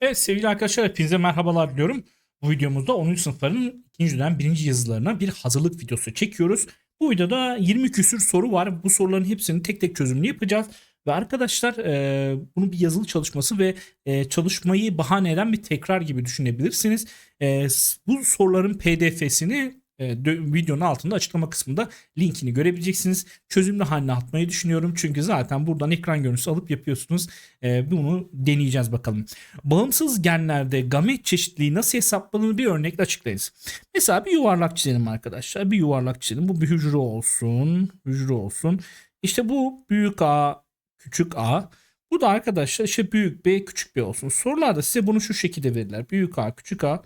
Evet sevgili arkadaşlar hepinize merhabalar diliyorum. Bu videomuzda 10. sınıfların ikinci dönem birinci yazılarına bir hazırlık videosu çekiyoruz. Bu videoda 20 küsür soru var. Bu soruların hepsini tek tek çözümünü yapacağız. Ve arkadaşlar e, bunu bir yazılı çalışması ve e, çalışmayı bahane eden bir tekrar gibi düşünebilirsiniz. E, bu soruların pdf'sini e, videonun altında açıklama kısmında linkini görebileceksiniz. Çözümlü haline atmayı düşünüyorum. Çünkü zaten buradan ekran görüntüsü alıp yapıyorsunuz. E, bunu deneyeceğiz bakalım. Bağımsız genlerde gamet çeşitliliği nasıl hesaplanır bir örnekle açıklayınız. Mesela bir yuvarlak çizelim arkadaşlar. Bir yuvarlak çizelim. Bu bir hücre olsun. Hücre olsun. İşte bu büyük A, küçük A. Bu da arkadaşlar işte büyük B, küçük B olsun. Sorularda size bunu şu şekilde verirler. Büyük A, küçük A,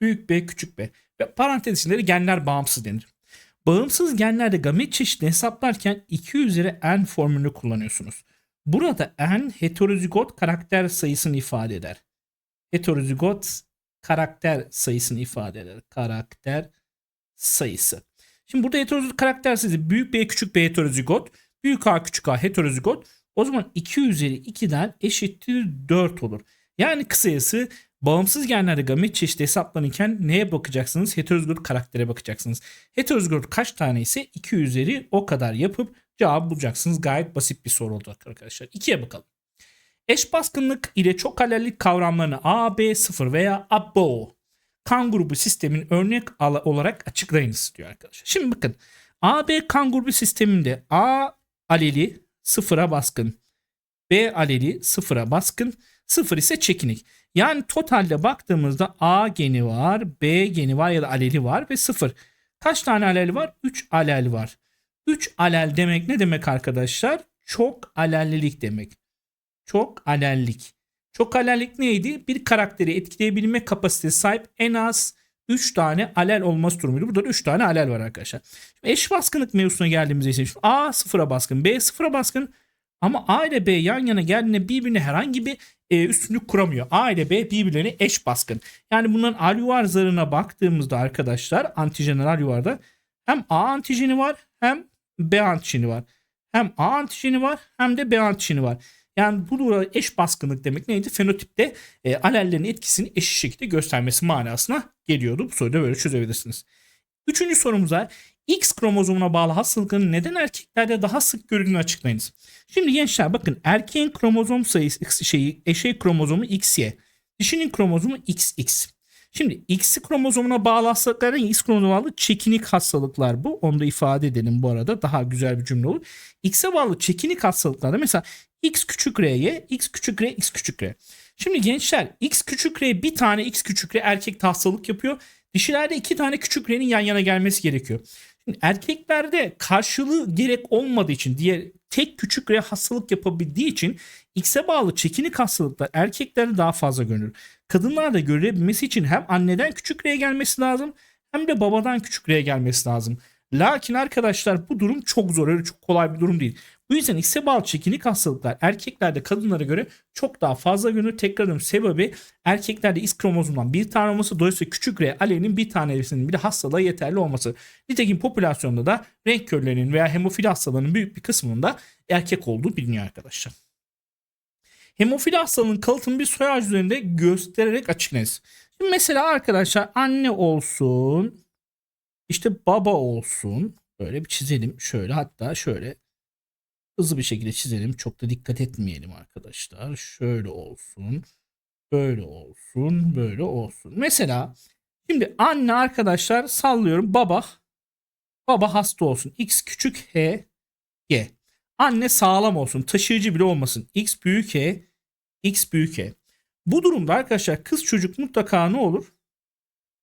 büyük B, küçük B. Parantez içinde genler bağımsız denir. Bağımsız genlerde gamet çeşitliliğini hesaplarken 2 üzeri n formülünü kullanıyorsunuz. Burada n heterozigot karakter sayısını ifade eder. Heterozigot karakter sayısını ifade eder. Karakter sayısı. Şimdi burada heterozigot karakter sayısı büyük B küçük B heterozigot. Büyük A küçük A heterozigot. O zaman 2 üzeri 2'den eşittir 4 olur. Yani kısacası bağımsız genlerde gamet çeşidi hesaplanırken neye bakacaksınız? Heterozigot karaktere bakacaksınız. Heterozigot kaç tane ise 2 üzeri o kadar yapıp cevabı bulacaksınız. Gayet basit bir soru oldu arkadaşlar. 2'ye bakalım. Eş baskınlık ile çok alellik kavramlarını A, B, 0 veya abo kan grubu sistemin örnek olarak açıklayınız diyor arkadaşlar. Şimdi bakın AB kan grubu sisteminde A aleli sıfıra baskın. B aleli sıfıra baskın. Sıfır ise çekinik. Yani totalde baktığımızda A geni var, B geni var ya da aleli var ve sıfır. Kaç tane alel var? 3 alel var. 3 alel demek ne demek arkadaşlar? Çok alellilik demek. Çok alellik. Çok alellik neydi? Bir karakteri etkileyebilme kapasitesi sahip en az 3 tane alel olması durumuydu. Burada da 3 tane alel var arkadaşlar. Şimdi eş baskınlık mevzusuna geldiğimizde ise şimdi A sıfıra baskın, B sıfıra baskın ama A ile B yan yana geldiğinde birbirine herhangi bir e, üstünlük kuramıyor. A ile B birbirlerine eş baskın. Yani bunların alüvar zarına baktığımızda arkadaşlar antijenler alüvarda hem A antijeni var hem B antijeni var. Hem A antijeni var hem de B antijeni var. Yani bu eş baskınlık demek neydi? Fenotipte e, alellerin etkisini eşit şekilde göstermesi manasına geliyordu. Bu soruyu da böyle çözebilirsiniz. Üçüncü sorumuza X kromozomuna bağlı hastalıkların neden erkeklerde daha sık görüldüğünü açıklayınız. Şimdi gençler bakın erkeğin kromozom sayısı şeyi eşey kromozomu XY. Dişinin kromozomu XX. Şimdi X kromozomuna bağlı hastalıkların X kromozomuna bağlı çekinik hastalıklar bu. Onu da ifade edelim bu arada. Daha güzel bir cümle olur. X'e bağlı çekinik hastalıklarda mesela X küçük R'ye X küçük R X küçük R. Şimdi gençler X küçük R bir tane X küçük R erkek hastalık yapıyor. Dişilerde iki tane küçük R'nin yan yana gelmesi gerekiyor. Erkeklerde karşılığı gerek olmadığı için diğer tek küçük R hastalık yapabildiği için X'e bağlı çekinik hastalıklar erkeklerde daha fazla görülür. Kadınlarda görülebilmesi için hem anneden küçük R gelmesi lazım hem de babadan küçük R gelmesi lazım. Lakin arkadaşlar bu durum çok zor. Öyle çok kolay bir durum değil. Bu yüzden X'e bağlı çekinik hastalıklar erkeklerde kadınlara göre çok daha fazla görülür. Tekrar ediyorum sebebi erkeklerde X kromozomdan bir tane olması dolayısıyla küçük R alenin bir tanesinin bile hastalığa yeterli olması. Nitekim popülasyonda da renk körlerinin veya hemofili hastalarının büyük bir kısmında erkek olduğu biliniyor arkadaşlar. Hemofili hastalığının kalıtımı bir soy ağacı üzerinde göstererek açıklayınız. Şimdi mesela arkadaşlar anne olsun, işte baba olsun. Böyle bir çizelim. Şöyle hatta şöyle hızlı bir şekilde çizelim. Çok da dikkat etmeyelim arkadaşlar. Şöyle olsun. Böyle olsun. Böyle olsun. Mesela şimdi anne arkadaşlar sallıyorum baba. Baba hasta olsun. X küçük H G. Anne sağlam olsun. Taşıyıcı bile olmasın. X büyük H. X büyük H. Bu durumda arkadaşlar kız çocuk mutlaka ne olur?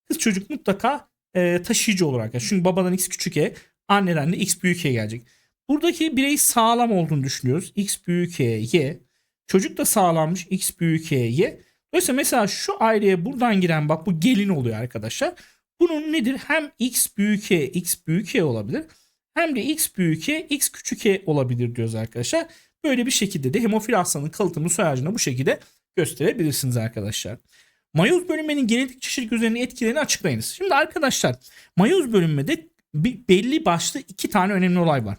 Kız çocuk mutlaka e, taşıyıcı olur arkadaşlar. Çünkü babadan X küçük E, anneden de X büyük E gelecek. Buradaki birey sağlam olduğunu düşünüyoruz. X büyük E, Y. Çocuk da sağlammış. X büyük E, Y. Dolayısıyla mesela şu aileye buradan giren bak bu gelin oluyor arkadaşlar. Bunun nedir? Hem X büyük E, X büyük E olabilir. Hem de X büyük E, X küçük E olabilir diyoruz arkadaşlar. Böyle bir şekilde de hemofil hastanın kalıtımı soy ağacına bu şekilde gösterebilirsiniz arkadaşlar. Mayoz bölünmenin genetik çeşitlilik üzerine etkilerini açıklayınız. Şimdi arkadaşlar mayoz bölünmede belli başlı iki tane önemli olay var.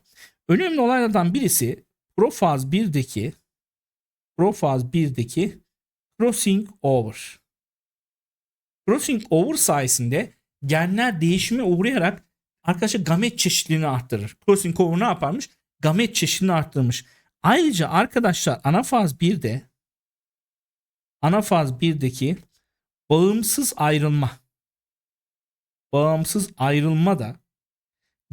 Önemli olaylardan birisi profaz 1'deki profaz 1'deki crossing over. Crossing over sayesinde genler değişime uğrayarak arkadaşlar gamet çeşitliliğini arttırır. Crossing over ne yaparmış? Gamet çeşitliliğini arttırmış. Ayrıca arkadaşlar anafaz 1'de anafaz 1'deki bağımsız ayrılma bağımsız ayrılma da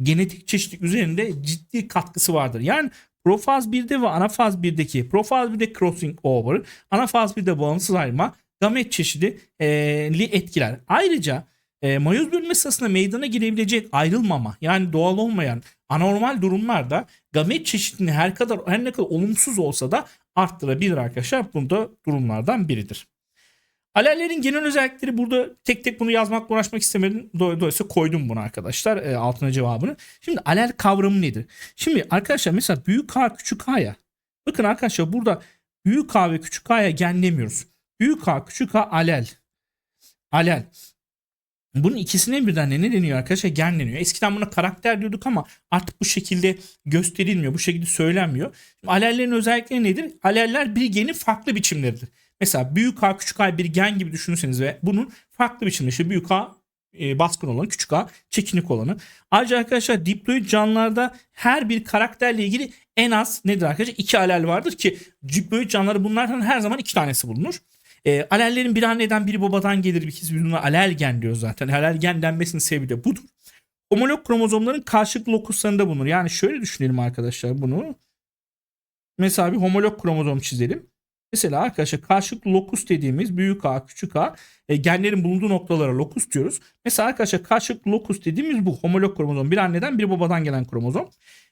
genetik çeşitlilik üzerinde ciddi katkısı vardır. Yani profaz 1'de ve anafaz 1'deki profaz 1'de crossing over, anafaz 1'de bağımsız ayrılma gamet çeşitliliği etkiler. Ayrıca e, mayoz bölünme sırasında meydana gelebilecek ayrılmama yani doğal olmayan anormal durumlarda gamet çeşitliliğini her kadar her ne kadar olumsuz olsa da arttırabilir arkadaşlar. Bu da durumlardan biridir. Alellerin genel özellikleri burada tek tek bunu yazmakla uğraşmak istemedim. Dolayısıyla koydum bunu arkadaşlar e, altına cevabını. Şimdi alel kavramı nedir? Şimdi arkadaşlar mesela büyük K küçük K'ya bakın arkadaşlar burada büyük K ve küçük K'ya genlemiyoruz. Büyük K küçük K alel. Alel. Bunun ikisine birden ne deniyor arkadaşlar? Genleniyor. Eskiden buna karakter diyorduk ama artık bu şekilde gösterilmiyor. Bu şekilde söylenmiyor. Şimdi alellerin özellikleri nedir? Aleller bir genin farklı biçimleridir. Mesela büyük A küçük A bir gen gibi düşünürseniz ve bunun farklı biçimde büyük A e, baskın olanı küçük A çekinik olanı. Ayrıca arkadaşlar diploid canlılarda her bir karakterle ilgili en az nedir arkadaşlar? iki alel vardır ki diploid canlıları bunlardan her zaman iki tanesi bulunur. E, alellerin bir anneden biri babadan gelir. Bir kez buna alel gen diyoruz zaten. Alel gen denmesinin sebebi de budur. Homolog kromozomların karşılıklı lokuslarında bulunur. Yani şöyle düşünelim arkadaşlar bunu. Mesela bir homolog kromozom çizelim. Mesela arkadaşlar karşılıklı lokus dediğimiz büyük A, küçük A e, genlerin bulunduğu noktalara lokus diyoruz. Mesela arkadaşlar karşılıklı lokus dediğimiz bu homolog kromozom. Bir anneden bir babadan gelen kromozom.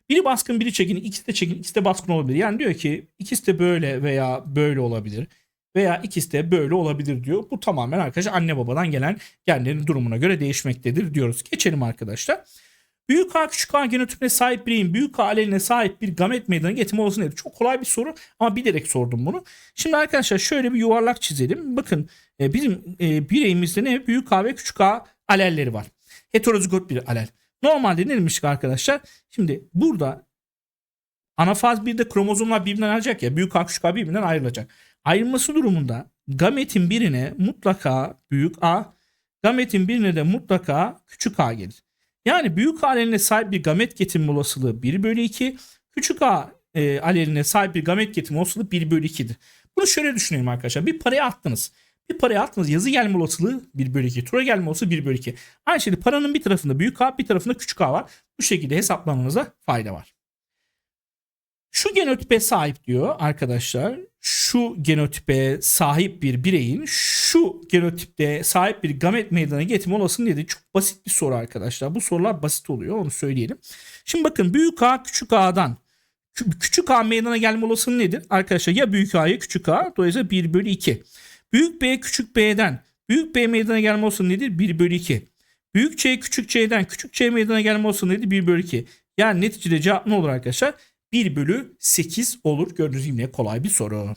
Biri baskın biri çekin ikisi de çekin ikisi de baskın olabilir. Yani diyor ki ikisi de böyle veya böyle olabilir. Veya ikisi de böyle olabilir diyor. Bu tamamen arkadaşlar anne babadan gelen genlerin durumuna göre değişmektedir diyoruz. Geçelim arkadaşlar. Büyük A küçük A genotipine sahip bireyin büyük A aleline sahip bir gamet meydana getirme olasılığı nedir? Çok kolay bir soru ama bilerek sordum bunu. Şimdi arkadaşlar şöyle bir yuvarlak çizelim. Bakın e, bizim e, bireyimizde ne? Büyük A ve küçük A alelleri var. Heterozigot bir alel. Normalde ne demiştik arkadaşlar? Şimdi burada anafaz 1'de kromozomlar birbirinden ayrılacak ya. Büyük A küçük A birbirinden ayrılacak. Ayrılması durumunda gametin birine mutlaka büyük A, gametin birine de mutlaka küçük A gelir. Yani büyük A aleline sahip bir gamet getirme olasılığı 1 bölü 2. Küçük A e, aleline sahip bir gamet getirme olasılığı 1 bölü 2'dir. Bunu şöyle düşünelim arkadaşlar. Bir paraya attınız. Bir paraya attınız. Yazı gelme olasılığı 1 bölü 2. Tura gelme olasılığı 1 bölü 2. Aynı şekilde paranın bir tarafında büyük A bir tarafında küçük A var. Bu şekilde hesaplamanıza fayda var. Şu genotipe sahip diyor arkadaşlar. Şu genotipe sahip bir bireyin şu genotipte sahip bir gamet meydana getirme olasılığı nedir? Çok basit bir soru arkadaşlar. Bu sorular basit oluyor onu söyleyelim. Şimdi bakın büyük A küçük A'dan küçük A meydana gelme olasılığı nedir? Arkadaşlar ya büyük A'ya küçük A dolayısıyla 1 bölü 2. Büyük B küçük B'den büyük B meydana gelme olasılığı nedir? 1 bölü 2. Büyük C küçük C'den küçük C meydana gelme olasılığı nedir? 1 bölü 2. Yani neticede cevap ne olur arkadaşlar? 1 bölü 8 olur. Gördüğünüz gibi kolay bir soru.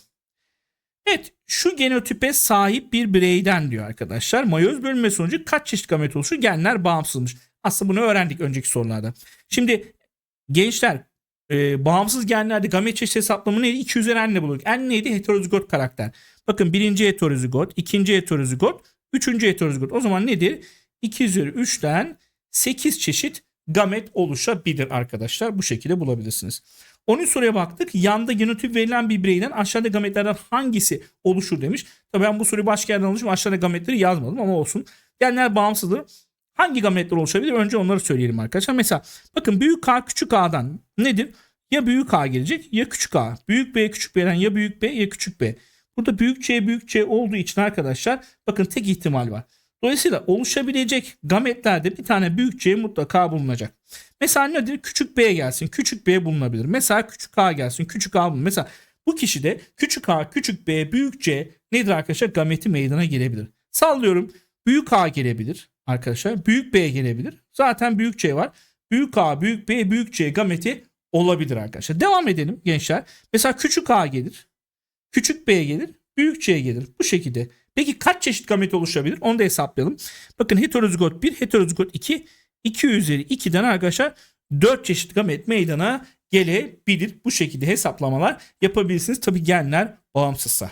Evet şu genotipe sahip bir bireyden diyor arkadaşlar. Mayoz bölünme sonucu kaç çeşit gamet oluşur? Genler bağımsızmış. Aslında bunu öğrendik önceki sorularda. Şimdi gençler e, bağımsız genlerde gamet çeşit hesaplama neydi? 2 üzeri n bulur. N neydi? Heterozigot karakter. Bakın birinci heterozigot, ikinci heterozigot, üçüncü heterozigot. O zaman nedir? 2 üzeri 3'ten 8 çeşit gamet oluşabilir arkadaşlar. Bu şekilde bulabilirsiniz. 13 soruya baktık. Yanda genotip verilen bir bireyden aşağıda gametlerden hangisi oluşur demiş. Tabii ben bu soruyu başka yerden almışım. Aşağıda gametleri yazmadım ama olsun. Genler bağımsızdır. Hangi gametler oluşabilir? Önce onları söyleyelim arkadaşlar. Mesela bakın büyük A küçük A'dan nedir? Ya büyük A gelecek ya küçük A. Büyük B küçük B'den ya büyük B ya küçük B. Burada büyük C büyük C olduğu için arkadaşlar bakın tek ihtimal var. Dolayısıyla oluşabilecek gametlerde bir tane büyük C mutlaka bulunacak. Mesela nedir? Küçük B gelsin. Küçük B bulunabilir. Mesela küçük A gelsin. Küçük A bulunabilir. Mesela bu kişide küçük A, küçük B, büyük C nedir arkadaşlar? Gameti meydana gelebilir. Sallıyorum. Büyük A gelebilir arkadaşlar. Büyük B gelebilir. Zaten büyük C var. Büyük A, büyük B, büyük C gameti olabilir arkadaşlar. Devam edelim gençler. Mesela küçük A gelir. Küçük B gelir. Büyük C gelir. Bu şekilde. Peki kaç çeşit gamet oluşabilir? Onu da hesaplayalım. Bakın heterozigot 1, heterozigot 2, 2 üzeri 2'den arkadaşlar 4 çeşit gamet meydana gelebilir. Bu şekilde hesaplamalar yapabilirsiniz. Tabi genler bağımsızsa.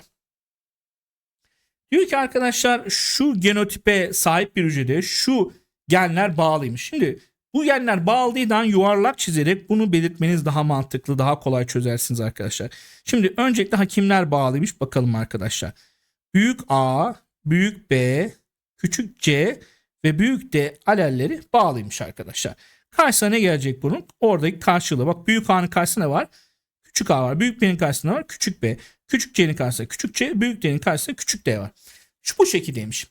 Diyor ki arkadaşlar şu genotipe sahip bir hücrede şu genler bağlıymış. Şimdi bu genler bağlıydan yuvarlak çizerek bunu belirtmeniz daha mantıklı, daha kolay çözersiniz arkadaşlar. Şimdi öncelikle hakimler bağlıymış bakalım arkadaşlar. Büyük A, büyük B, küçük C ve büyük D alelleri bağlıymış arkadaşlar. Karşısına ne gelecek bunun? Oradaki karşılığı. Bak büyük A'nın karşısında var? Küçük A var. Büyük B'nin karşısında var. Küçük B. Küçük C'nin karşısında küçük C. Büyük D'nin karşısında küçük D var. Şu bu şekildeymiş.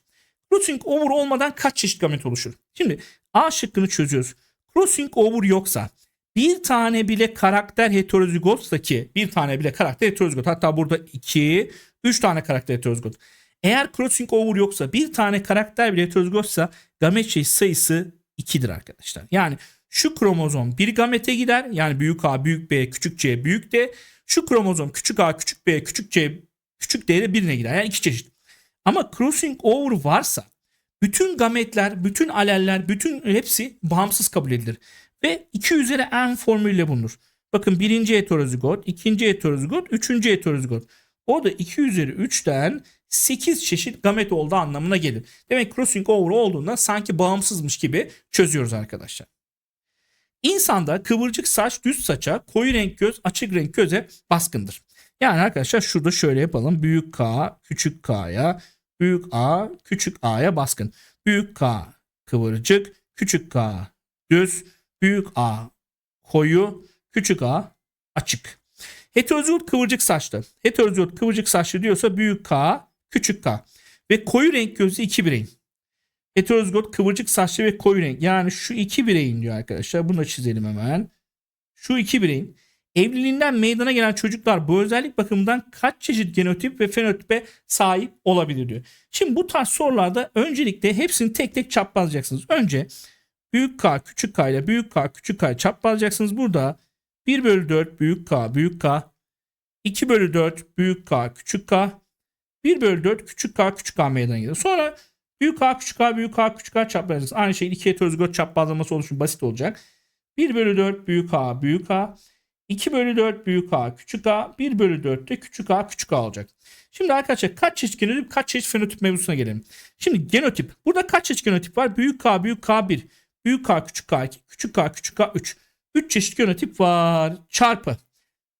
Crossing over olmadan kaç çeşit gamet oluşur? Şimdi A şıkkını çözüyoruz. Crossing over yoksa bir tane bile karakter heterozigotsa ki bir tane bile karakter heterozigot. Hatta burada 2, 3 tane karakter heterozigot. Eğer crossing over yoksa bir tane karakter bile heterozigotsa gamet sayısı 2'dir arkadaşlar. Yani şu kromozom bir gamete gider. Yani büyük A, büyük B, küçük C, büyük D. Şu kromozom küçük A, küçük B, küçük C, küçük D'de birine gider. Yani iki çeşit. Ama crossing over varsa bütün gametler, bütün aleller, bütün hepsi bağımsız kabul edilir. Ve 2 üzeri n formülüyle bulunur. Bakın birinci heterozigot, ikinci heterozigot, üçüncü heterozigot. O da 2 üzeri 3'ten 8 çeşit gamet olduğu anlamına gelir. Demek crossing over olduğunda sanki bağımsızmış gibi çözüyoruz arkadaşlar. İnsanda kıvırcık saç düz saça, koyu renk göz, açık renk göze baskındır. Yani arkadaşlar şurada şöyle yapalım. Büyük K, küçük K'ya, büyük A, küçük A'ya baskın. Büyük K kıvırcık, küçük K düz, büyük A koyu, küçük A açık. Heterozigot kıvırcık saçlı. Heterozigot kıvırcık saçlı diyorsa büyük K, küçük K. Ve koyu renk gözlü iki bireyin. Heterozigot kıvırcık saçlı ve koyu renk. Yani şu iki bireyin diyor arkadaşlar. Bunu da çizelim hemen. Şu iki bireyin evliliğinden meydana gelen çocuklar bu özellik bakımından kaç çeşit genotip ve fenotipe sahip olabilir diyor. Şimdi bu tarz sorularda öncelikle hepsini tek tek çaprazlayacaksınız. Önce büyük K küçük K ile büyük K küçük K çaprazlayacaksınız. Burada 1 bölü 4 büyük K büyük K 2 bölü 4 büyük K küçük K 1 bölü 4 küçük K küçük K meydana gelir. Sonra büyük K küçük K büyük K küçük K çaprazlayacaksınız. Aynı şey iki heterozigot çaprazlaması oluşum basit olacak. 1 bölü 4 büyük K büyük K 2 bölü 4 büyük A küçük A 1 bölü 4 de küçük A küçük A olacak. Şimdi arkadaşlar kaç çeşit genotip kaç çeşit fenotip mevzusuna gelelim. Şimdi genotip burada kaç çeşit genotip var? Büyük K büyük K 1 büyük K küçük K 2 küçük K küçük K 3 3 çeşit genotip var çarpı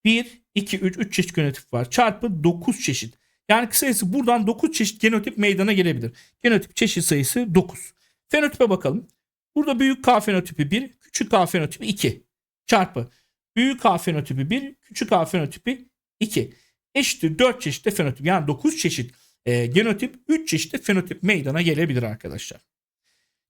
1 2 3 3 çeşit genotip var çarpı 9 çeşit. Yani kısacası buradan 9 çeşit genotip meydana gelebilir. Genotip çeşit sayısı 9. Fenotipe bakalım. Burada büyük K fenotipi 1, küçük K fenotipi 2 çarpı Büyük A fenotipi 1, küçük A fenotipi 2. Eşittir 4 çeşit de fenotip. Yani 9 çeşit e, genotip, 3 çeşit de fenotip meydana gelebilir arkadaşlar.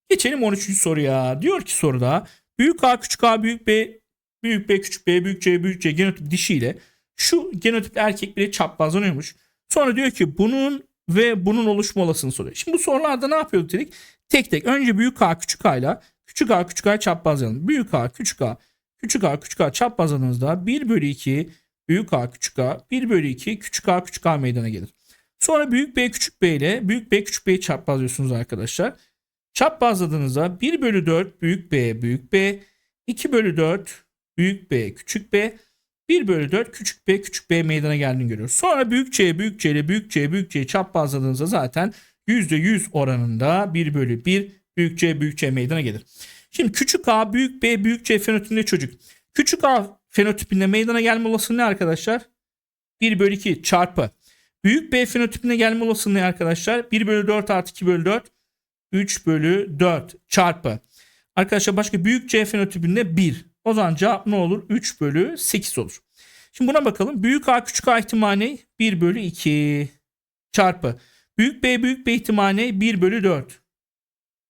Geçelim 13. soruya. Diyor ki soruda büyük A, küçük A, büyük B, büyük B, küçük B, büyük C, büyük C genotip dişiyle şu genotip erkekleri çaprazlanıyormuş. Sonra diyor ki bunun ve bunun oluşma olasılığını soruyor. Şimdi bu sorularda ne yapıyorduk dedik? Tek tek önce büyük A küçük A ile küçük A küçük A çaprazlayalım. Büyük A küçük A Küçük a küçük a çaprazladığınızda 1 bölü 2 büyük a küçük a 1 bölü 2 küçük a küçük a meydana gelir. Sonra büyük b küçük b ile büyük b küçük b'yi çaprazlıyorsunuz arkadaşlar. Çaprazladığınızda 1 bölü 4 büyük b büyük b 2 bölü 4 büyük b küçük b 1 bölü 4 küçük b küçük b meydana geldiğini görüyoruz. Sonra büyük c büyük c ile büyük c büyük c'yi çaprazladığınızda zaten %100 oranında 1 bölü 1 büyük c büyük c meydana gelir. Şimdi küçük a büyük b büyük c fenotipinde çocuk. Küçük a fenotipinde meydana gelme olasılığı ne arkadaşlar? 1 bölü 2 çarpı. Büyük b fenotipinde gelme olasılığı ne arkadaşlar? 1 bölü 4 artı 2 bölü 4. 3 bölü 4 çarpı. Arkadaşlar başka büyük c fenotipinde 1. O zaman cevap ne olur? 3 bölü 8 olur. Şimdi buna bakalım. Büyük a küçük a ihtimali 1 bölü 2 çarpı. Büyük b büyük b ihtimali 1 bölü 4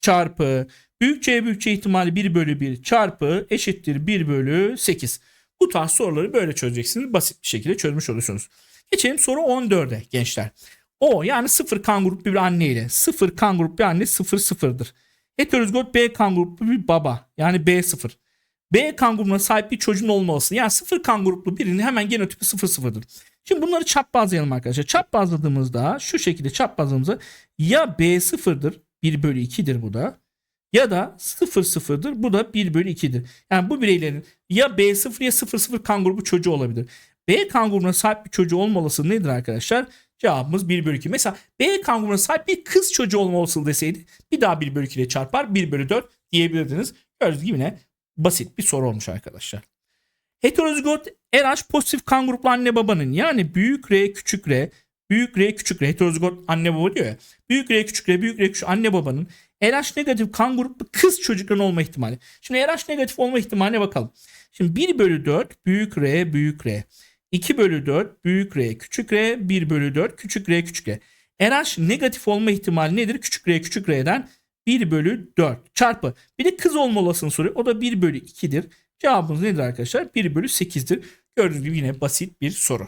çarpı büyük C büyük C ihtimali 1 bölü 1 çarpı eşittir 1 bölü 8. Bu tarz soruları böyle çözeceksiniz. Basit bir şekilde çözmüş olursunuz. Geçelim soru 14'e gençler. O yani sıfır kan gruplu bir anne ile sıfır kan gruplu bir anne sıfır sıfırdır. Heterozigot B kan gruplu bir baba yani B sıfır. B kan grubuna sahip bir çocuğun olması yani sıfır kan gruplu birinin hemen genotipi sıfır sıfırdır. Şimdi bunları çaprazlayalım arkadaşlar. Çaprazladığımızda şu şekilde çaprazladığımızda ya B sıfırdır 1 bölü 2'dir bu da. Ya da 0 sıfırdır. Bu da 1 bölü 2'dir. Yani bu bireylerin ya B0 ya 0 0 kan grubu çocuğu olabilir. B kan grubuna sahip bir çocuğu olma nedir arkadaşlar? Cevabımız 1 bölü 2. Mesela B kanguruna sahip bir kız çocuğu olma olasılığı deseydi bir daha 1 bölü 2 ile çarpar 1 bölü 4 diyebilirdiniz. Gördüğünüz gibi yine basit bir soru olmuş arkadaşlar. Heterozigot RH pozitif kan gruplu anne babanın yani büyük R küçük R büyük R küçük R heterozigot anne baba diyor ya. Büyük R küçük R büyük R küçük anne babanın RH negatif kan gruplu kız çocukların olma ihtimali. Şimdi RH negatif olma ihtimaline bakalım. Şimdi 1 bölü 4 büyük R büyük R. 2 bölü 4 büyük R küçük R 1 bölü 4 küçük R küçük R. RH negatif olma ihtimali nedir? Küçük R küçük R'den 1 bölü 4 çarpı. Bir de kız olma olasılığını soruyor. O da 1 bölü 2'dir. Cevabımız nedir arkadaşlar? 1 bölü 8'dir. Gördüğünüz gibi yine basit bir soru.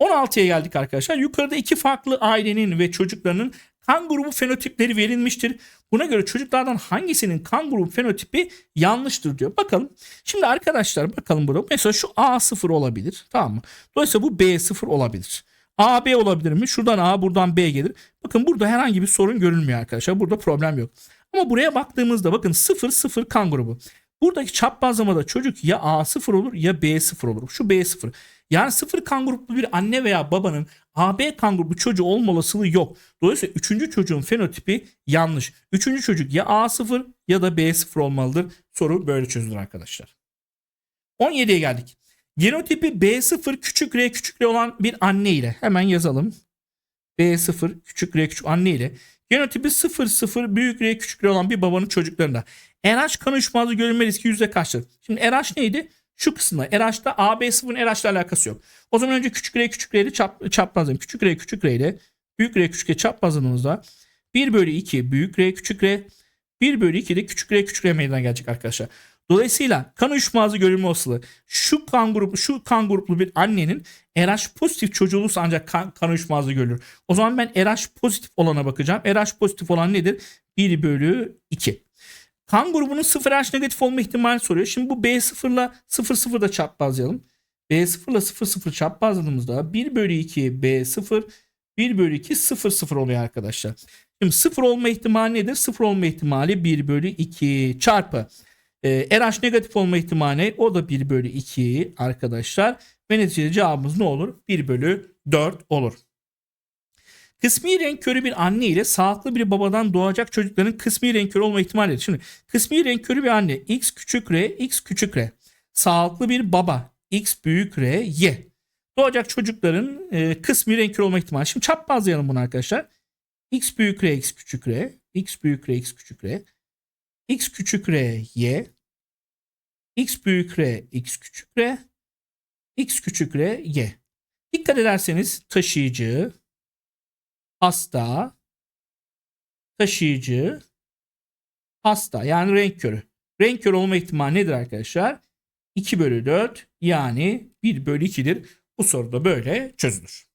16'ya geldik arkadaşlar. Yukarıda iki farklı ailenin ve çocuklarının kan grubu fenotipleri verilmiştir. Buna göre çocuklardan hangisinin kan grubu fenotipi yanlıştır diyor. Bakalım. Şimdi arkadaşlar bakalım burada. Mesela şu A0 olabilir. Tamam mı? Dolayısıyla bu B0 olabilir. AB olabilir mi? Şuradan A buradan B gelir. Bakın burada herhangi bir sorun görülmüyor arkadaşlar. Burada problem yok. Ama buraya baktığımızda bakın 0 0 kan grubu. Buradaki çaprazlamada çocuk ya A0 olur ya B0 olur. Şu B0. Yani 0 kan gruplu bir anne veya babanın AB kan grubu çocuğu olma olasılığı yok. Dolayısıyla 3. çocuğun fenotipi yanlış. 3. çocuk ya A0 ya da B0 olmalıdır. Soru böyle çözülür arkadaşlar. 17'ye geldik. Genotipi B0 küçük r küçük r olan bir anne ile hemen yazalım. B0 küçük r küçük anne ile genotipi 0 0 büyük r küçük r olan bir babanın çocuklarında RH kan görülme riski yüzde kaçtır? Şimdi RH neydi? Şu kısımda RH'da AB0'ın RH ile alakası yok. O zaman önce küçük r küçük r ile çap, çaprazlayalım. Küçük r küçük r ile büyük r küçük r çaprazladığımızda 1 bölü 2 büyük r küçük r 1 bölü 2 de küçük r küçük r meydana gelecek arkadaşlar. Dolayısıyla kan uyuşmazlığı görülme olasılığı şu kan grubu şu kan gruplu bir annenin RH pozitif çocuğu olursa ancak kan, kan uyuşmazlığı görülür. O zaman ben RH pozitif olana bakacağım. RH pozitif olan nedir? 1 bölü 2. Kan grubunun 0 RH negatif olma ihtimali soruyor. Şimdi bu B0 ile 0 0 da çaprazlayalım. B0 ile 0 0 çaprazladığımızda 1 bölü 2 B0 1 bölü 2 0 0 oluyor arkadaşlar. Şimdi 0 olma ihtimali nedir? 0 olma ihtimali 1 bölü 2 çarpı. Ee, RH negatif olma ihtimali o da 1 bölü 2 arkadaşlar. Ve neticede cevabımız ne olur? 1 bölü 4 olur. Kısmi renk körü bir anne ile sağlıklı bir babadan doğacak çocukların kısmi renk körü olma ihtimali. Şimdi kısmi renk körü bir anne x küçük r x küçük r. Sağlıklı bir baba x büyük r y. Doğacak çocukların e, kısmi renk körü olma ihtimali. Şimdi çaprazlayalım bunu arkadaşlar. x büyük r x küçük r. x büyük r x küçük r. x küçük r y. x büyük r x küçük r. x küçük r y. Dikkat ederseniz taşıyıcı, hasta, taşıyıcı, hasta yani renk körü. Renk körü olma ihtimali nedir arkadaşlar? 2 bölü 4 yani 1 bölü 2'dir. Bu soruda böyle çözülür.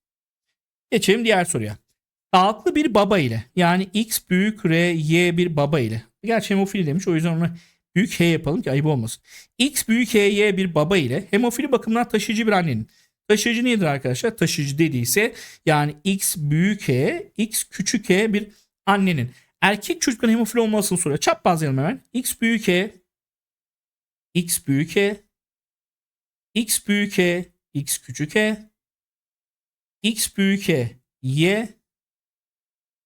Geçelim diğer soruya. Sağlıklı bir baba ile yani x büyük r y bir baba ile. Gerçi hemofili demiş o yüzden ona büyük h yapalım ki ayıp olmasın. x büyük h y bir baba ile hemofili bakımından taşıyıcı bir annenin Taşıyıcı nedir arkadaşlar? Taşıyıcı dediyse yani x büyük H, x küçük H bir annenin. Erkek çocukların hemofili olmasını soruyor. Çaprazlayalım hemen. x büyük H, x büyük H, x büyük H, x küçük H, x büyük H, y,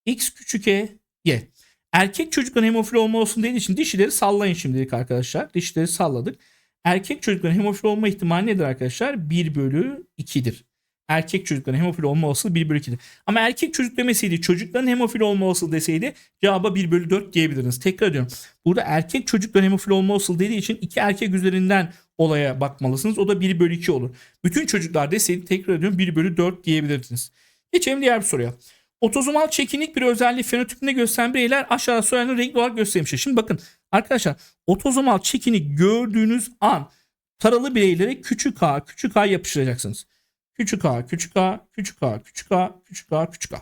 x küçük H, y. Erkek çocukların hemofili olma olsun dediği için dişileri sallayın şimdilik arkadaşlar. Dişileri salladık. Erkek çocukların hemofili olma ihtimali nedir arkadaşlar? 1 bölü 2'dir. Erkek çocukların hemofili olma olasılığı 1 bölü 2'dir. Ama erkek çocuk demeseydi çocukların hemofili olma olasılığı deseydi cevaba 1 bölü 4 diyebilirdiniz. Tekrar ediyorum. Burada erkek çocukların hemofili olma olasılığı dediği için iki erkek üzerinden olaya bakmalısınız. O da 1 bölü 2 olur. Bütün çocuklar deseydi tekrar ediyorum 1 bölü 4 diyebilirdiniz. Geçelim diğer bir soruya. Otozomal çekinik bir özelliği fenotipinde gösteren bireyler aşağıda söylenir renkli olarak gösterilmiştir. Şimdi bakın arkadaşlar otozomal çekinik gördüğünüz an taralı bireylere küçük a küçük a yapıştıracaksınız. Küçük a küçük a küçük a küçük a küçük a küçük a.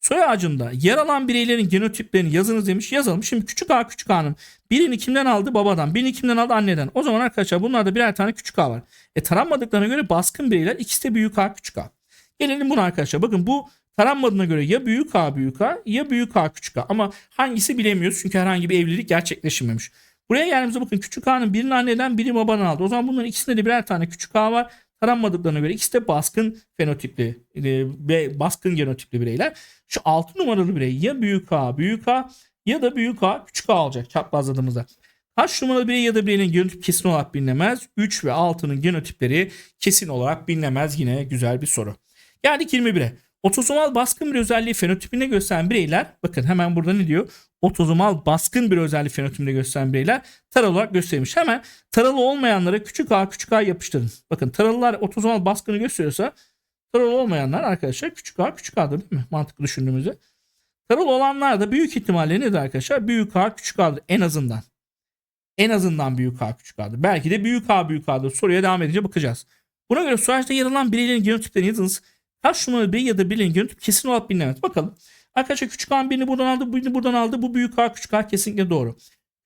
Soy ağacında yer alan bireylerin genotiplerini yazınız demiş. Yazalım. Şimdi küçük a küçük a'nın birini kimden aldı? Babadan. Birini kimden aldı? Anneden. O zaman arkadaşlar bunlarda birer tane küçük a var. E taranmadıklarına göre baskın bireyler ikisi de büyük a küçük a. Gelelim buna arkadaşlar. Bakın bu taranmadığına göre ya büyük A büyük A ya büyük A küçük A. Ama hangisi bilemiyoruz çünkü herhangi bir evlilik gerçekleşmemiş. Buraya geldiğimizde bakın küçük A'nın birini anneden biri babadan aldı. O zaman bunların ikisinde de birer tane küçük A var. Taranmadıklarına göre ikisi de baskın fenotipli e, ve baskın genotipli bireyler. Şu 6 numaralı birey ya büyük A büyük A ya da büyük A küçük A olacak çaprazladığımızda. Kaç numaralı birey ya da bireyin genotip kesin olarak bilinemez. 3 ve 6'nın genotipleri kesin olarak bilinemez. Yine güzel bir soru. Geldik 21'e. Otozomal baskın bir özelliği fenotipinde gösteren bireyler bakın hemen burada ne diyor? Otozomal baskın bir özelliği fenotipinde gösteren bireyler taralı olarak gösterilmiş. Hemen taralı olmayanlara küçük a küçük a yapıştırın. Bakın taralılar otozomal baskını gösteriyorsa taralı olmayanlar arkadaşlar küçük a küçük a'dır değil mi? Mantıklı düşündüğümüzde. Taralı olanlar da büyük ihtimalle nedir arkadaşlar? Büyük a küçük a'dır en azından. En azından büyük a küçük a'dır. Belki de büyük a büyük a'dır. Soruya devam edince bakacağız. Buna göre sonuçta yer alan bireylerin genotiplerini yazınız. Kaç numaralı birey ya da bireylerin genotip kesin olarak bilinemez. Bakalım. Arkadaşlar küçük a'nın birini buradan aldı, birini buradan aldı. Bu büyük a küçük a kesinlikle doğru.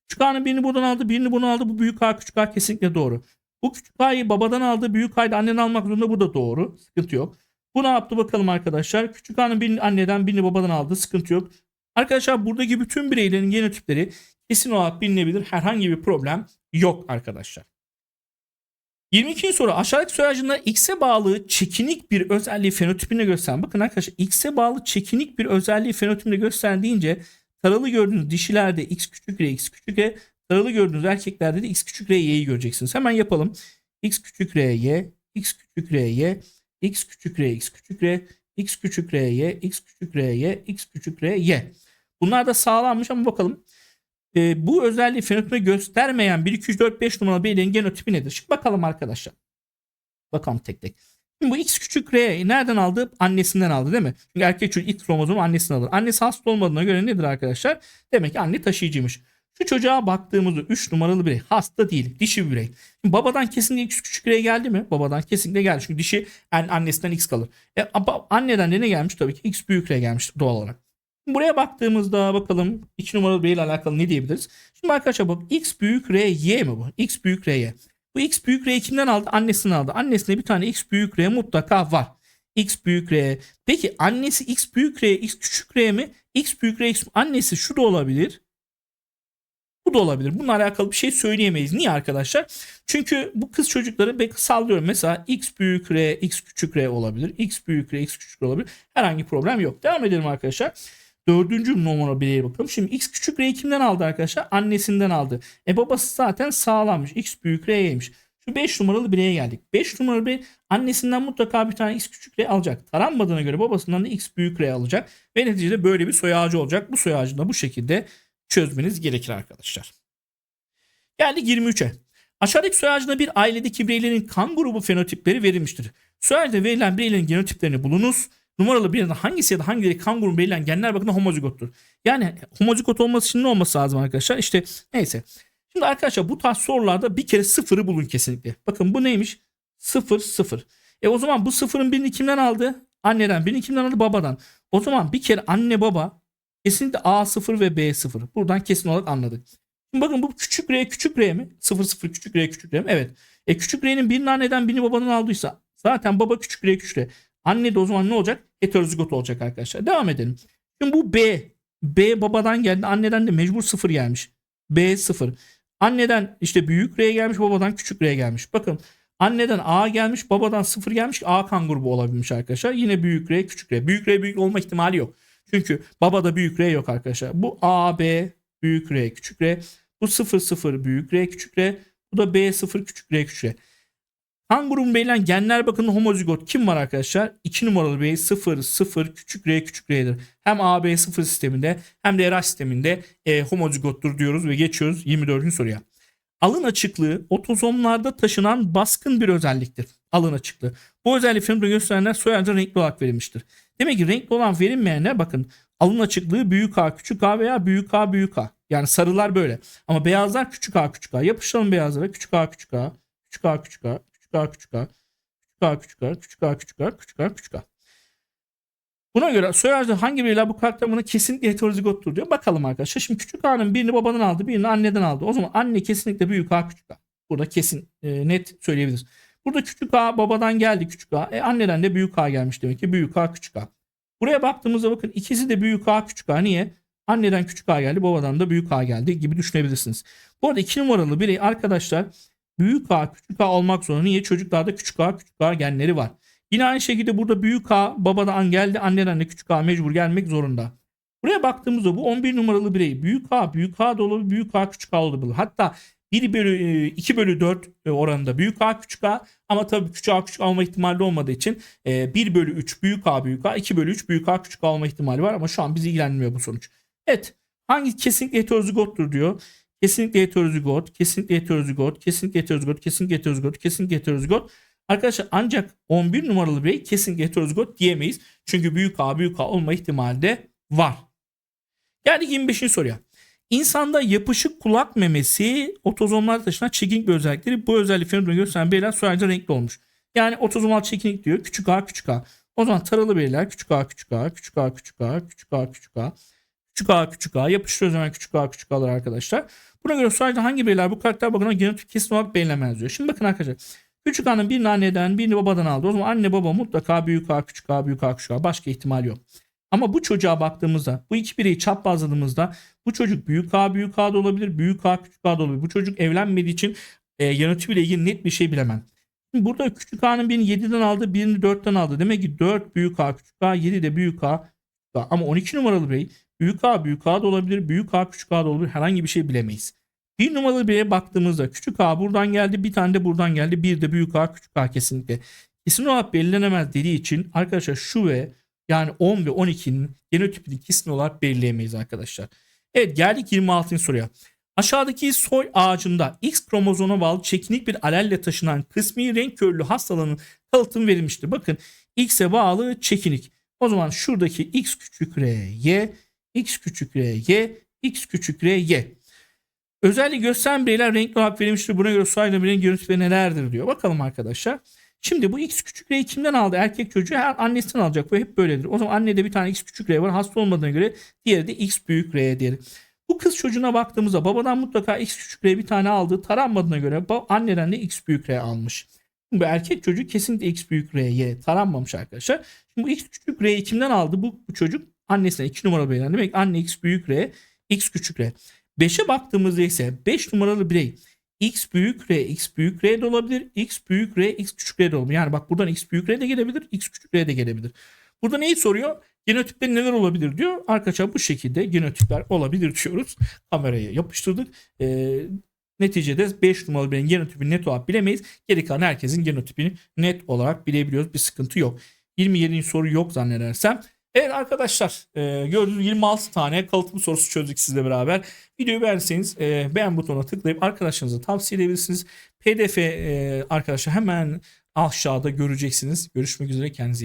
Küçük a'nın birini buradan aldı, birini buradan aldı. Bu büyük a küçük a kesinlikle doğru. Bu küçük a'yı babadan aldı, büyük a'yı da anneden almak zorunda. Bu da doğru. Sıkıntı yok. Bu ne yaptı bakalım arkadaşlar. Küçük a'nın birini anneden, birini babadan aldı. Sıkıntı yok. Arkadaşlar buradaki bütün bireylerin genotipleri kesin olarak bilinebilir. Herhangi bir problem yok arkadaşlar. 22. soru aşağıdaki soyacında X'e bağlı çekinik bir özelliği fenotipinde gösteren. Bakın arkadaşlar X'e bağlı çekinik bir özelliği fenotipinde gösteren deyince taralı gördüğünüz dişilerde X küçük R X küçük R taralı gördüğünüz erkeklerde de X küçük R Y'yi göreceksiniz. Hemen yapalım. X küçük R Y X küçük R Y X küçük R X küçük R X küçük R Y X küçük R Y X küçük R Y. Bunlar da sağlanmış ama bakalım e, bu özelliği fenotipe göstermeyen 1, 2, 3, 4, 5 numaralı bireylerin genotipi nedir? Şimdi bakalım arkadaşlar. Bakalım tek tek. Şimdi bu X küçük R nereden aldı? Annesinden aldı değil mi? Çünkü erkek çocuk X kromozomu annesinden alır. Annesi hasta olmadığına göre nedir arkadaşlar? Demek ki anne taşıyıcıymış. Şu çocuğa baktığımızda 3 numaralı birey hasta değil dişi bir birey. Şimdi babadan kesinlikle X küçük R geldi mi? Babadan kesinlikle geldi. Çünkü dişi annesinden X kalır. E, anneden de ne gelmiş? Tabii ki X büyük R gelmiş doğal olarak. Buraya baktığımızda bakalım 2 numaralı birey ile alakalı ne diyebiliriz? Şimdi arkadaşlar bak x büyük r y mi bu? x büyük r y. Bu x büyük r kimden aldı? Annesinden aldı. Annesinde bir tane x büyük r mutlaka var. x büyük r. Peki annesi x büyük r, x küçük r mi? x büyük r, x annesi şu da olabilir. Bu da olabilir. Bununla alakalı bir şey söyleyemeyiz. Niye arkadaşlar? Çünkü bu kız çocukları belki sallıyorum. Mesela x büyük r, x küçük r olabilir. x büyük r, x küçük r olabilir. Herhangi problem yok. Devam edelim arkadaşlar. Dördüncü numara bireye bakalım. Şimdi x küçük r'yi kimden aldı arkadaşlar? Annesinden aldı. E babası zaten sağlammış. x büyük r'ymiş. Şu 5 numaralı bireye geldik. 5 numaralı birey annesinden mutlaka bir tane x küçük r alacak. Taranmadığına göre babasından da x büyük r alacak. Ve neticede böyle bir soy ağacı olacak. Bu soy ağacını da bu şekilde çözmeniz gerekir arkadaşlar. Geldik 23'e. Aşağıdaki soy ağacında bir ailedeki bireylerin kan grubu fenotipleri verilmiştir. Soy ağacında verilen bireylerin genotiplerini bulunuz numaralı bir hangisi ya da hangileri kan grubun belirlen genler bakımından homozigottur. Yani homozigot olması için ne olması lazım arkadaşlar? İşte neyse. Şimdi arkadaşlar bu tarz sorularda bir kere sıfırı bulun kesinlikle. Bakın bu neymiş? Sıfır sıfır. E o zaman bu sıfırın birini kimden aldı? Anneden. Birini kimden aldı? Babadan. O zaman bir kere anne baba kesinlikle A0 ve B0. Buradan kesin olarak anladık. Şimdi bakın bu küçük R küçük R mi? 0 0 küçük R küçük R mi? Evet. E küçük R'nin birini anneden birini babadan aldıysa zaten baba küçük R küçük R. Anne de o zaman ne olacak? Heterozigot olacak arkadaşlar. Devam edelim. Şimdi bu B. B babadan geldi. Anneden de mecbur sıfır gelmiş. B sıfır. Anneden işte büyük R gelmiş. Babadan küçük R gelmiş. Bakın anneden A gelmiş. Babadan sıfır gelmiş. A kan grubu olabilmiş arkadaşlar. Yine büyük R küçük R. Büyük R büyük olma ihtimali yok. Çünkü babada büyük R yok arkadaşlar. Bu A, B, büyük R, küçük R. Bu 0, 0, büyük R, küçük R. Bu da B, 0, küçük R, küçük R. Kan grubun belirlen genler bakımında homozigot kim var arkadaşlar? 2 numaralı birey 0 0 küçük r küçük r'dir. Hem AB 0 sisteminde hem de RH sisteminde e, homozigottur diyoruz ve geçiyoruz 24. soruya. Alın açıklığı otozomlarda taşınan baskın bir özelliktir. Alın açıklığı. Bu özelliği filmde gösterenler soyadca renkli olarak verilmiştir. Demek ki renkli olan verilmeyenler bakın alın açıklığı büyük A küçük A veya büyük A büyük A. Yani sarılar böyle. Ama beyazlar küçük A küçük A. Yapıştıralım beyazlara küçük A küçük A. Küçük A küçük A a küçük a küçük a küçük a küçük a küçük a küçük a küçük a. Buna göre soy hangi bireyler bu karakter buna kesinlikle heterozigottur diyor. Bakalım arkadaşlar. Şimdi küçük a'nın birini babadan aldı birini anneden aldı. O zaman anne kesinlikle büyük a küçük a. Burada kesin e, net söyleyebiliriz. Burada küçük a babadan geldi küçük a. E, anneden de büyük a gelmiş demek ki büyük a küçük a. Buraya baktığımızda bakın ikisi de büyük a küçük a. Niye? Anneden küçük a geldi babadan da büyük a geldi gibi düşünebilirsiniz. Bu arada iki numaralı birey arkadaşlar büyük A küçük A olmak zorunda. Niye? Çocuklarda küçük A küçük A genleri var. Yine aynı şekilde burada büyük A babadan geldi anneden de küçük A mecbur gelmek zorunda. Buraya baktığımızda bu 11 numaralı birey büyük A büyük A da olabilir büyük A küçük A olabilir. Hatta 1 bölü e, 2 bölü 4 oranında büyük A küçük A ama tabii küçük A küçük A olma ihtimali olmadığı için e, 1 bölü 3 büyük A büyük A 2 bölü 3 büyük A küçük A olma ihtimali var ama şu an bizi ilgilenmiyor bu sonuç. Evet hangi kesinlikle heterozigottur diyor. Kesinlikle heterozigot, kesinlikle heterozigot, kesinlikle heterozigot, kesinlikle heterozigot, kesinlikle heterozigot. Arkadaşlar ancak 11 numaralı birey kesinlikle heterozigot diyemeyiz. Çünkü büyük A büyük A olma ihtimali de var. Geldik 25. soruya. İnsanda yapışık kulak memesi otozomlar taşınan çekinik bir özellikleri. Bu özellik fenomeni gösteren bireyler soyacı renkli olmuş. Yani otozomal çekinik diyor. Küçük a küçük a. O zaman taralı bireyler küçük a küçük a küçük a küçük a küçük a küçük a küçük a küçük a yapıştırıyoruz hemen küçük a küçük a'lar arkadaşlar. Buna göre sadece hangi bireyler bu karakter bakımından genotip kesin olarak belirlemez diyor. Şimdi bakın arkadaşlar. Küçük a'nın birini anneden birini babadan aldı. O zaman anne baba mutlaka büyük a küçük a büyük a küçük a başka ihtimal yok. Ama bu çocuğa baktığımızda bu iki bireyi çaprazladığımızda bu çocuk büyük A büyük A da olabilir. Büyük A küçük A da olabilir. Bu çocuk evlenmediği için e, yönetiyle ilgili net bir şey bilemem. Şimdi burada küçük A'nın birini 7'den aldı birini 4'ten aldı. Demek ki 4 büyük A küçük A 7 de büyük A. küçük A. Ama 12 numaralı birey büyük A büyük A da olabilir. Büyük A küçük A da olabilir. Herhangi bir şey bilemeyiz. Bir numaralı bireye baktığımızda küçük A buradan geldi bir tane de buradan geldi. Bir de büyük A küçük A kesinlikle. Kesin olarak belirlenemez dediği için arkadaşlar şu ve yani 10 ve 12'nin genotipini kesin olarak belirleyemeyiz arkadaşlar. Evet geldik 26. soruya. Aşağıdaki soy ağacında X kromozoma bağlı çekinik bir alelle taşınan kısmi renk körlü hastalığının kalıtım verilmiştir. Bakın X'e bağlı çekinik. O zaman şuradaki X küçük R Y, X küçük R Y, X küçük R Y. Özelliği gösteren bireyler renkli olarak verilmiştir. Buna göre sayıda bireyin görüntüleri nelerdir diyor. Bakalım arkadaşlar. Şimdi bu X küçük R'yi kimden aldı? Erkek çocuğu her annesinden alacak. Bu hep böyledir. O zaman annede bir tane X küçük R var. Hasta olmadığına göre diğeri de X büyük R diğeri. Bu kız çocuğuna baktığımızda babadan mutlaka X küçük R bir tane aldı. Taranmadığına göre anneden de X büyük R almış. Şimdi bu erkek çocuğu kesinlikle X büyük R'ye taranmamış arkadaşlar. Şimdi bu X küçük R'yi kimden aldı? Bu, bu çocuk annesine 2 numaralı bireyden. Demek anne X büyük R, X küçük R. 5'e baktığımızda ise 5 numaralı birey x büyük r, x büyük r de olabilir. x büyük r, x küçük r de olabilir. Yani bak buradan x büyük r de gelebilir, x küçük r de gelebilir. Burada neyi soruyor? Genotipler neler olabilir diyor. Arkadaşlar bu şekilde genotipler olabilir diyoruz. Kameraya yapıştırdık. Ee, neticede 5 numaralı bireyin genotipini net olarak bilemeyiz. Geri kalan herkesin genotipini net olarak bilebiliyoruz. Bir sıkıntı yok. 27. soru yok zannedersem. Evet arkadaşlar e, gördüğünüz 26 tane kalıtım sorusu çözdük sizle beraber. Videoyu beğendiyseniz e, beğen butonuna tıklayıp arkadaşlarınıza tavsiye edebilirsiniz. PDF e, arkadaşlar hemen aşağıda göreceksiniz. Görüşmek üzere kendinize iyi